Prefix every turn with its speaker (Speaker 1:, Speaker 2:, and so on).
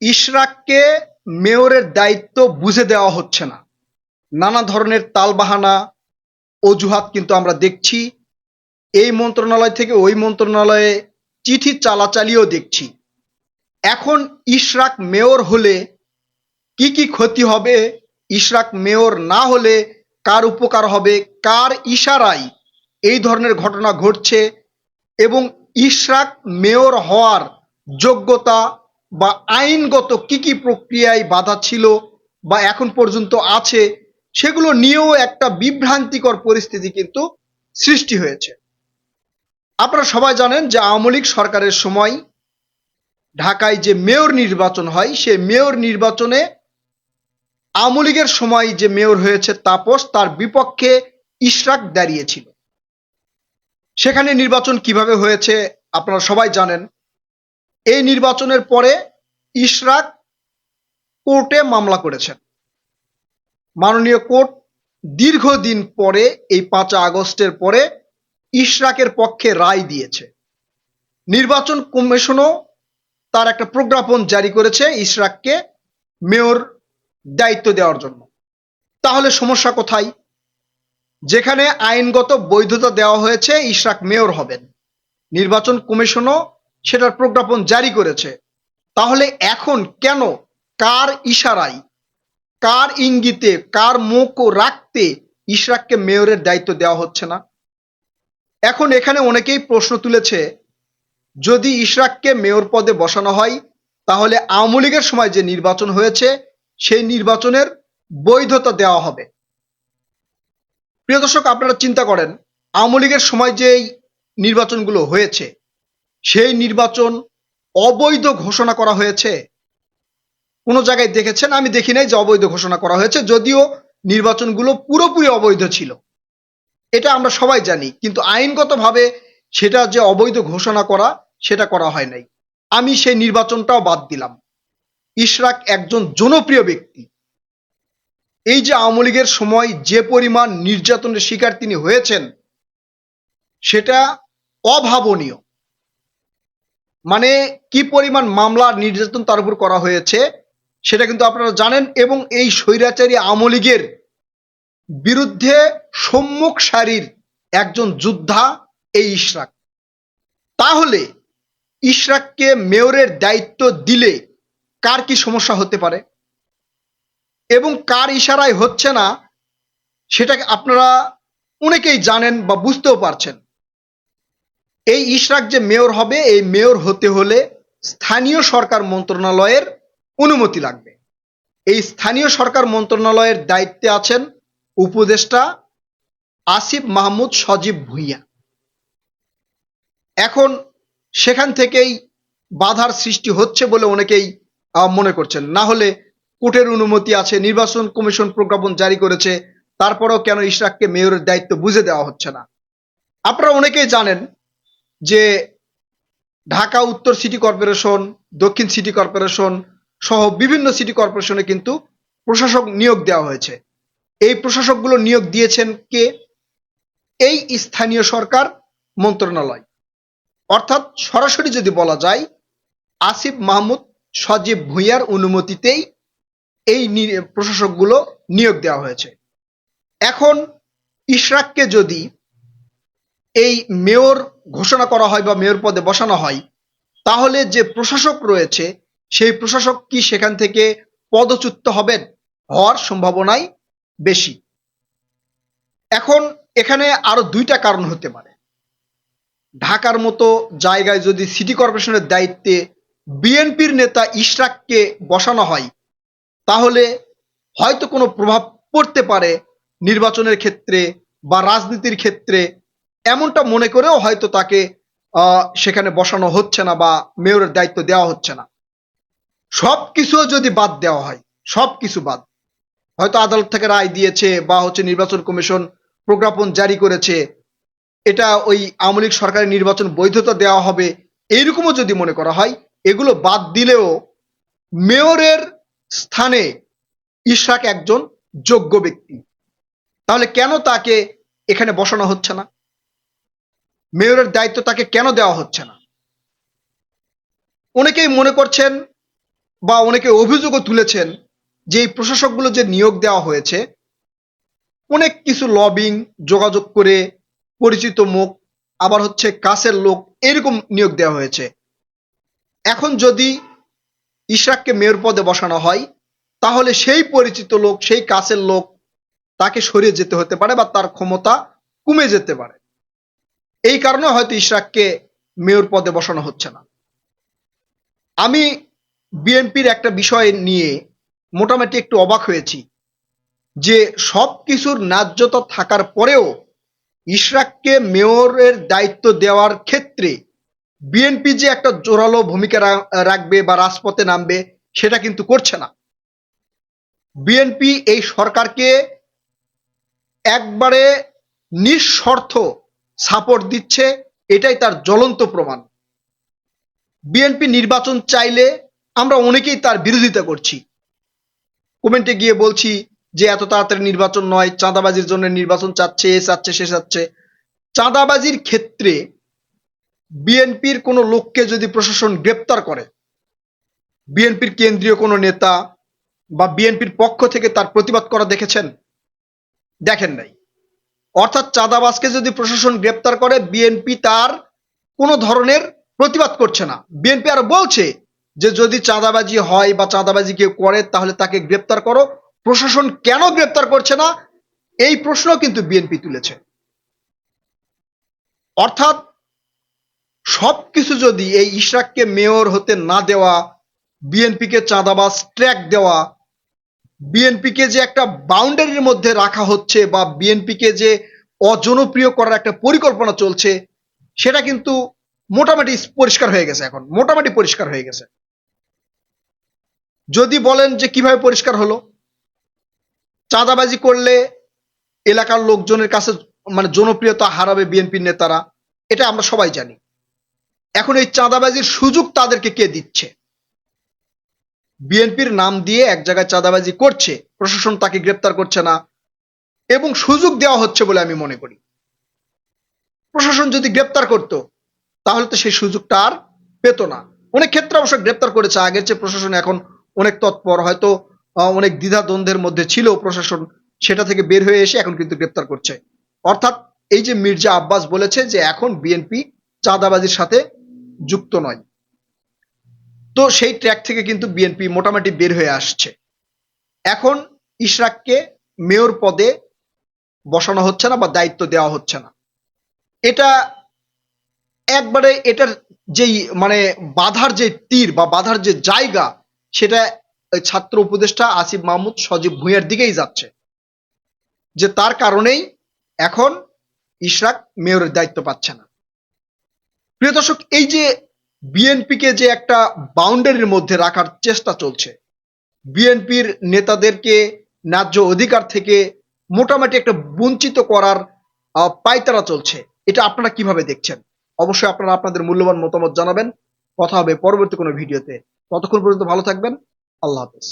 Speaker 1: ইশরাককে মেয়রের দায়িত্ব বুঝে দেওয়া হচ্ছে না। নানা ধরনের তালবাহানা, অজুহাত কিন্তু আমরা দেখছি। এই মন্ত্রণালয় থেকে ওই মন্ত্রণালয়ে চিঠি চালাচালিও দেখছি। এখন ইশরাক মেয়র হলে কি কি ক্ষতি হবে? ইশরাক মেয়র না হলে কার উপকার হবে? কার ইশারায় এই ধরনের ঘটনা ঘটছে? এবং ইশরাক মেয়র হওয়ার যোগ্যতা বা আইনগত কি কি প্রক্রিয়ায় বাধা ছিল বা এখন পর্যন্ত আছে, সেগুলো নিয়েও একটা বিভ্রান্তিকর পরিস্থিতি কিন্তু সৃষ্টি হয়েছে। আপনারা সবাই জানেন যে আওয়ামী লীগ সরকারের সময় ঢাকায় যে মেয়র নির্বাচন হয়, সেই মেয়র নির্বাচনে আওয়ামী লীগের সময় যে মেয়র হয়েছে তাপস, তার বিপক্ষে ইশরাক দাঁড়িয়েছিল। সেখানে নির্বাচন কীভাবে হয়েছে আপনারা সবাই জানেন। এই নির্বাচনের পরে ইশরাক কোর্টে মামলা করেছেন। মাননীয় কোর্ট দীর্ঘদিন পরে, এই পাঁচ আগস্টের পরে ইশরাকের পক্ষে রায় দিয়েছে। নির্বাচন কমিশনও তার একটা প্রজ্ঞাপন জারি করেছে ইশরাককে মেয়র দায়িত্ব দেওয়ার জন্য। তাহলে সমস্যা কোথায়? যেখানে আইনগত বৈধতা দেওয়া হয়েছে, ইশরাক মেয়র হবেন। নির্বাচন কমিশনও সেটার প্রজ্ঞাপন জারি করেছে। তাহলে এখন কেন কার ইশারায়, কার ইঙ্গিতে, কার মুখ রাখতে ইশরাককে মেয়রের দায়িত্ব দেওয়া হচ্ছে না? এখন এখানে অনেকেই প্রশ্ন তুলেছে, যদি ইশরাককে মেয়র পদে বসানো হয়, তাহলে আওয়ামী লীগের সময় যে নির্বাচন হয়েছে, সেই নির্বাচনের বৈধতা দেওয়া হবে। প্রিয় দর্শক, আপনারা চিন্তা করেন, আওয়ামী লীগের সময় যে নির্বাচনগুলো হয়েছে সেই নির্বাচন অবৈধ ঘোষণা করা হয়েছে। কোনো জায়গায় দেখেছেন? আমি দেখি নাই যে অবৈধ ঘোষণা করা হয়েছে, যদিও নির্বাচনগুলো পুরোপুরি অবৈধ ছিল। এটা আমরা সবাই জানি, কিন্তু আইনগতভাবে সেটা যে অবৈধ ঘোষণা করা, সেটা করা হয় নাই। আমি সেই নির্বাচনটাও বাদ দিলাম। ইশরাক একজন জনপ্রিয় ব্যক্তি। এই যে আওয়ামী লীগের সময় যে পরিমাণ নির্যাতনের শিকার তিনি হয়েছেন, সেটা অভাবনীয়। মানে কি পরিমাণ মামলা নির্যাতন তার উপর করা হয়েছে, সেটা কিন্তু আপনারা জানেন এবং এই স্বৈরাচারী আওয়ামী লীগের বিরুদ্ধে সম্মুখ সারির একজন যোদ্ধা এই ইশরাক। তাহলে ইশরাককে মেয়রের দায়িত্ব দিলে কার কি সমস্যা হতে পারে? এবং কার ইশারায় হচ্ছে না, সেটাকে আপনারা অনেকেই জানেন বা বুঝতেও পারছেন। এই ইশরাক যে মেয়র হবে, এই মেয়র হতে হলে স্থানীয় সরকার মন্ত্রণালয়ের অনুমতি লাগবে। এই স্থানীয় সরকার মন্ত্রণালয়ের দায়িত্বে আছেন উপদেষ্টা আসিফ মাহমুদ সজীব ভুইয়া। এখন সেখান থেকেই বাধার সৃষ্টি হচ্ছে বলে অনেকেই মনে করছেন। না হলে কোর্টের অনুমতি আছে, নির্বাচন কমিশন প্রজ্ঞাপন জারি করেছে, তারপরেও কেন ইশরাককে মেয়রের দায়িত্ব বুঝে দেওয়া হচ্ছে না? আপনারা অনেকেই জানেন যে ঢাকা উত্তর সিটি কর্পোরেশন, দক্ষিণ সিটি কর্পোরেশন সহ বিভিন্ন সিটি কর্পোরেশনে কিন্তু প্রশাসক নিয়োগ দেওয়া হয়েছে। এই প্রশাসকগুলো নিয়োগ দিয়েছেন কে? এই স্থানীয় সরকার মন্ত্রণালয়। অর্থাৎ সরাসরি যদি বলা যায়, আসিফ মাহমুদ সজীব ভুঁইয়ার অনুমতিতেই এই প্রশাসকগুলো নিয়োগ দেওয়া হয়েছে। এখন ইশরাককে যদি এই মেয়র ঘোষণা করা হয় বা মেয়র পদে বসানো হয়, তাহলে যে প্রশাসক রয়েছে, সেই প্রশাসক কি সেখান থেকে পদচ্যুত হবেন? হওয়ার সম্ভাবনাই বেশি। এখন এখানে আরও দুইটা কারণ হতে পারে। ঢাকার মতো জায়গায় যদি সিটি কর্পোরেশনের দায়িত্বে বিএনপির নেতা ইশরাককে বসানো হয়, তাহলে হয়তো কোনো প্রভাব পড়তে পারে নির্বাচনের ক্ষেত্রে বা রাজনীতির ক্ষেত্রে এমনটা মনে করেও হয়তো তাকে সেখানে বসানো হচ্ছে না বা মেয়রের দায়িত্ব দেওয়া হচ্ছে না। সব কিছু যদি বাদ দেওয়া হয় সব কিছু বাদ, হয়তো আদালত থেকে রায় দিয়েছে বা হচ্ছে নির্বাচন কমিশন প্রজ্ঞাপন জারি করেছে, এটা ওই আওয়ামী লীগ সরকারের নির্বাচন বৈধতা দেওয়া হবে, এইরকমও যদি মনে করা হয়, এগুলো বাদ দিলেও মেয়রের স্থানে ইশরাক একজন যোগ্য ব্যক্তি। তাহলে কেন তাকে এখানে বসানো হচ্ছে না? মেয়রের দায়িত্ব তাকে কেন দেওয়া হচ্ছে না? অনেকেই মনে করছেন বা অনেকে অভিযোগও তুলেছেন যে এই প্রশাসকগুলো যে নিয়োগ দেওয়া হয়েছে, অনেক কিছু লবিং যোগাযোগ করে পরিচিত মুখ, আবার হচ্ছে কাছের লোক এরকম নিয়োগ দেওয়া হয়েছে। এখন যদি ইশরাককে মেয়র পদে বসানো হয়, তাহলে সেই পরিচিত লোক, সেই কাছের লোক তাকে সরিয়ে যেতে হতে পারে বা তার ক্ষমতা কমে যেতে পারে। এই কারণে হয়তো ইশরাককে মেয়র পদে বসানো হচ্ছে না। আমি বিএনপির একটা বিষয় নিয়ে মোটামুটি একটু অবাক হয়েছি যে সব কিছুর ন্যায্যতা থাকার পরেও ইশরাককে মেয়রের দায়িত্ব দেওয়ার ক্ষেত্রে বিএনপি যে একটা জোরালো ভূমিকা রাখবে বা রাজপথে নামবে, সেটা কিন্তু করছে না। বিএনপি এই সরকারকে একবারে নিঃশর্ত সাপোর্ট দিচ্ছে, এটাই তার জ্বলন্ত প্রমাণ। বিএনপি নির্বাচন চাইলে আমরা অনেকেই তার বিরোধিতা করছি। কমেন্টে গিয়ে বলছি যে, এত তাড়াতাড়ি নির্বাচন নয়, চাঁদাবাজির জন্য নির্বাচন চাচ্ছে, এ চাচ্ছে, সে চাচ্ছে। চাঁদাবাজির ক্ষেত্রে বিএনপির কোনো লোককে যদি প্রশাসন গ্রেপ্তার করে, বিএনপির কেন্দ্রীয় কোনো নেতা বা বিএনপির পক্ষ থেকে তার প্রতিবাদ করা দেখেছেন? দেখেন নাই। অর্থাৎ চাঁদাবাজকে যদি প্রশাসন গ্রেপ্তার করে বিএনপি তার কোনো ধরনের প্রতিবাদ করছে না। বিএনপি আর বলছে যে, যদি চাঁদাবাজি হয় বা চাঁদাবাজি কেউ করে, তাহলে তাকে গ্রেপ্তার করো। প্রশাসন কেন গ্রেপ্তার করছে না? এই প্রশ্ন কিন্তু বিএনপি তুলেছে। অর্থাৎ সবকিছু যদি এই ইশরাককে মেয়র হতে না দেওয়া বিএনপিকে চাঁদাবাজ ট্র্যাক দেওয়া বিএনপিকে যে একটা বাউন্ডারির মধ্যে রাখা হচ্ছে বা বিএনপিকে যে অজনপ্রিয় করার একটা পরিকল্পনা চলছে, সেটা কিন্তু মোটামুটি পরিষ্কার হয়ে গেছে এখন, মোটামুটি পরিষ্কার হয়ে গেছে। যদি বলেন যে কীভাবে পরিষ্কার হলো, চাঁদাবাজি করলে এলাকার লোকজনের কাছে মানে জনপ্রিয়তা হারাবে বিএনপির নেতারা, এটা আমরা সবাই জানি। এখন এই চাঁদাবাজির সুযোগ তাদেরকে কে দিচ্ছে? বিএনপির নাম দিয়ে এক জায়গায় চাঁদাবাজি করছে, প্রশাসন তাকে গ্রেপ্তার করছে না, এবং সুযোগ দেওয়া হচ্ছে বলে আমি মনে করি। প্রশাসন যদি গ্রেপ্তার করত, তাহলে তো সেই সুযোগটা আর পেত না। অনেক ক্ষেত্রে অবশ্য গ্রেপ্তার করেছে, আগের চেয়ে প্রশাসন এখন অনেক তৎপর, হয়তো অনেক দ্বিধা দ্বন্দ্বের মধ্যে ছিল প্রশাসন, সেটা থেকে বের হয়ে এসে এখন কিন্তু গ্রেপ্তার করছে। অর্থাৎ এই যে মির্জা আব্বাস বলেছে যে এখন বিএনপি চাঁদাবাজির সাথে যুক্ত নয়। তো সেই ট্র্যাক থেকে কিন্তু বিএনপি মোটামুটি বের হয়ে আসছে। এখন ইশরাককে মেয়র পদে বসানো হচ্ছে না বা দায়িত্ব দেওয়া হচ্ছে না। এটা একবারে এটার যেই মানে বাধার যে তীর বা বাধার যে জায়গা, সেটা ছাত্র উপদেষ্টা আসিফ মাহমুদ সজীব ভুঁইয়ার দিকেই যাচ্ছে। যে তার কারণেই এখন ইশরাক মেয়রের দায়িত্ব পাচ্ছে না। প্রিয় দর্শক, এই যে বিএনপিকে যে একটা বাউন্ডারির মধ্যে রাখার চেষ্টা চলছে বিএনপির নেতাদেরকে ন্যায্য অধিকার থেকে মোটামুটি একটা বঞ্চিত করার আহ, পায়তারা চলছে। এটা আপনারা কীভাবে দেখছেন? অবশ্যই আপনারা আপনাদের মূল্যবান মতামত জানাবেন। কথা হবে পরবর্তী কোনো ভিডিওতে। ততক্ষণ পর্যন্ত ভালো থাকবেন। আল্লাহ হাফেজ।